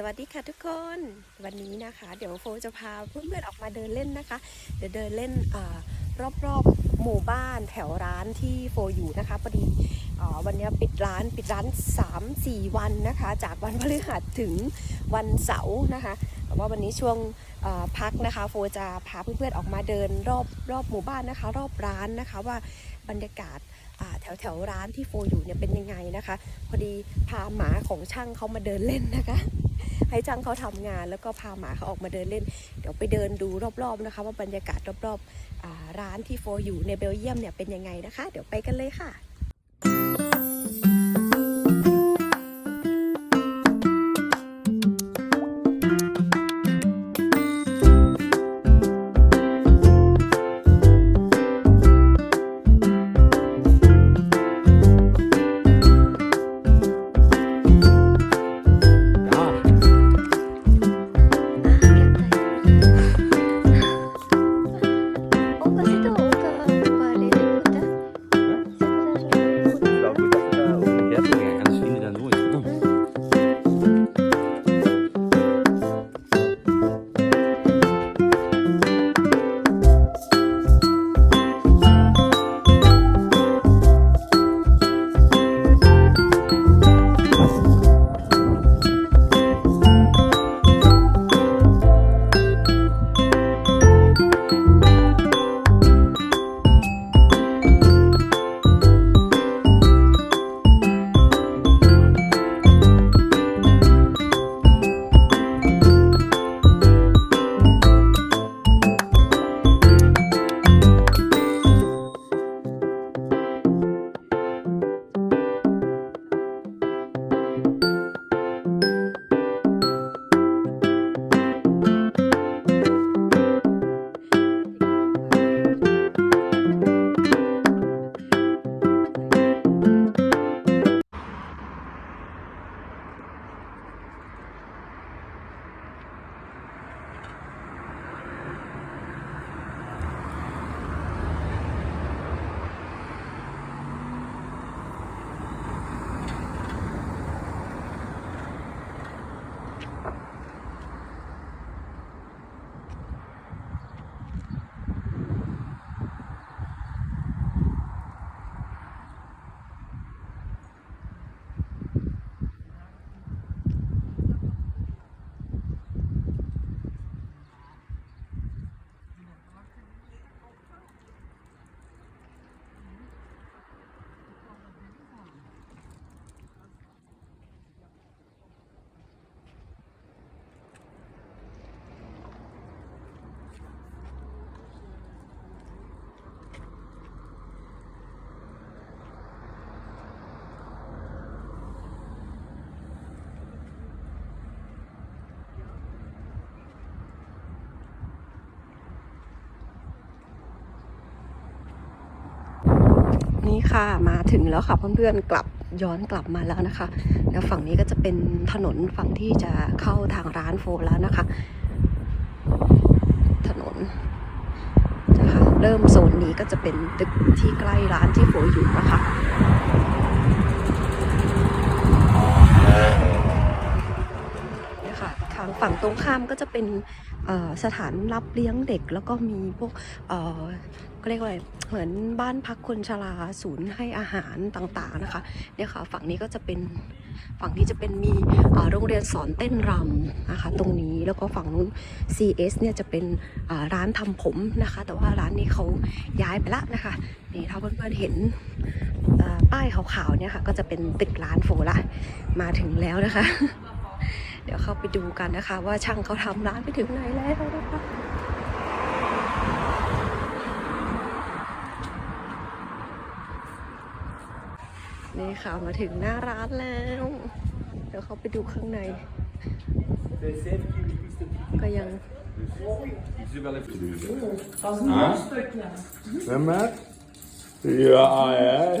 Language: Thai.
สวัสดีค่ะทุกคนวันนี้นะคะ เดี๋ยวโฟจะพาเพื่อนๆออกมาเดินเล่นนะคะ เดี๋ยวเดินเล่นอรอบๆหมู่บ้านแถวร้านที่โฟอยู่นะคะพอดีวันนี้ปิดร้านปิดร้าน 3-4 วันนะคะ จากวันพฤหัสถึงวันเสาร์นะคะแต่ว่าวันนี้ช่วงพักนะคะ โฟจะพาเพื่อนๆออกมาเดินรอบรอบหมู่บ้านนะคะ รอบร้านนะคะว่าบรรยากาศแถวแถวร้านที่โฟอยู่เนี่ยเป็นยังไงนะคะ พอดีพาหมาของช่างเขามาเดินเล่นนะคะ ให้ช่างเขาทำงาน แล้วก็พาหมาเขาออกมาเดินเล่น เดี๋ยวไปเดินดูรอบๆนะคะ ว่าบรรยากาศรอบๆร้านที่โฟอยู่ในเบลเยียมเนี่ยเป็นยังไงนะคะ เดี๋ยวไปกันเลยค่ะ นี่ค่ะมาถึงแล้วค่ะเพื่อนๆกลับย้อนกลับมาแล้วนะคะ แล้วฝั่งนี้ก็จะเป็นถนนฝั่งที่จะเข้าทางร้านโฟแล้วนะคะ ถนนนะคะเริ่มโซนนี้ก็จะเป็นตึกที่ใกล้ร้านที่โฟอยู่นะคะเนี่ยค่ะทางฝั่งตรงข้ามก็จะเป็น สถานรับเลี้ยงเด็กแล้วก็มีพวกเอ่อก็เรียกว่าเหมือนบ้านพักคนชราศูนย์ให้อาหารต่างๆนะคะเนี่ยค่ะฝั่งนี้ก็จะเป็นฝั่งนี้จะเป็นมีโรงเรียนสอนเต้นรำนะคะตรงนี้แล้วก็ฝั่งนู้น CS เนี่ยจะเป็นร้านทำผมนะคะ แต่ว่าร้านนี้เขาย้ายไปละนะคะนี่ถ้าเพื่อนๆเห็นป้ายขาวๆเนี่ยค่ะก็จะเป็นตึกร้านโฟละมาถึงแล้วนะคะ เดี๋ยวเข้าไปดูกันนะคะ ว่าช่างเขาทำร้านไปถึงไหนแล้วนะคะนี่ค่ะมาถึงหน้าร้านแล้ว เดี๋ยวเขาไปดูข้างใน ก็ยัง Die is wel even duur. Zwembad? Ja, ja.